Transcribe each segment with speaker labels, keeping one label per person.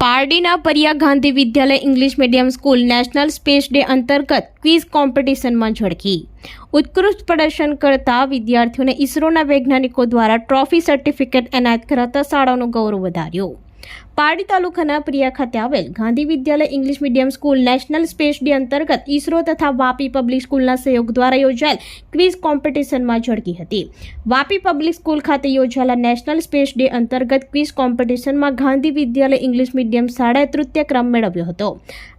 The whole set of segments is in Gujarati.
Speaker 1: પારડીના Pariya Gandhi Vidyalaya English medium school national space day અંતર્ગત ક્વિઝ કોમ્પિટિશનમાં ઝળકી. ઉત્કૃષ્ટ પ્રદર્શન કરતા વિદ્યાર્થીઓને ઇસરોના વૈજ્ઞાનિકો દ્વારા ટ્રોફી સર્ટિફિકેટ એનાયત કરાતા શાળાનું ગૌરવ વધાર્યું. પારડી તાલુકાના પ્રિયા ખાતે આવેલ Gandhi Vidyalaya English medium school national space day અંતર્ગત ઇસરો તથા વાપી પબ્લિક સ્કૂલના સહયોગ દ્વારા યોજાયેલ ક્વિઝ કોમ્પિટિશનમાં ઝળકી હતી. વાપી પબ્લિક સ્કૂલ ખાતે યોજાયેલા નેશનલ સ્પેસ ડે અંતર્ગત ક્વિઝ કોમ્પિટિશનમાં ગાંધી વિદ્યાલય ઇંગ્લિશ મીડિયમ શાળાએ તૃતીય ક્રમ મેળવ્યો હતો.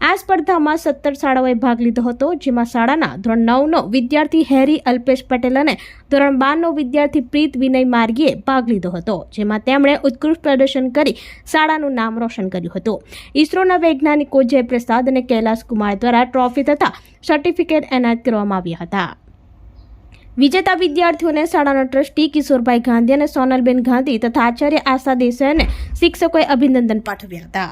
Speaker 1: આ સ્પર્ધામાં સત્તર શાળાઓએ ભાગ લીધો હતો, જેમાં શાળાના ધોરણ નવનો વિદ્યાર્થી હેરી અલ્પેશ પટેલ અને ધોરણ બારનો વિદ્યાર્થી પ્રીત વિનય માર્ગીએ ભાગ લીધો હતો, જેમાં તેમણે ઉત્કૃષ્ટ પ્રદર્શન કરી શાળાનું નામ રોશન કર્યું હતું. ઇસરોના વૈજ્ઞાનિકો જયપ્રસાદ અને કૈલાસ કુમાર દ્વારા ટ્રોફી તથા સર્ટિફિકેટ એનાયત કરવામાં આવ્યા હતા. વિજેતા વિદ્યાર્થીઓને શાળાના ટ્રસ્ટી કિશોરભાઈ ગાંધી અને સોનલબેન ગાંધી તથા આચાર્ય આશા દેસાઈને શિક્ષકોએ અભિનંદન પાઠવ્યા હતા.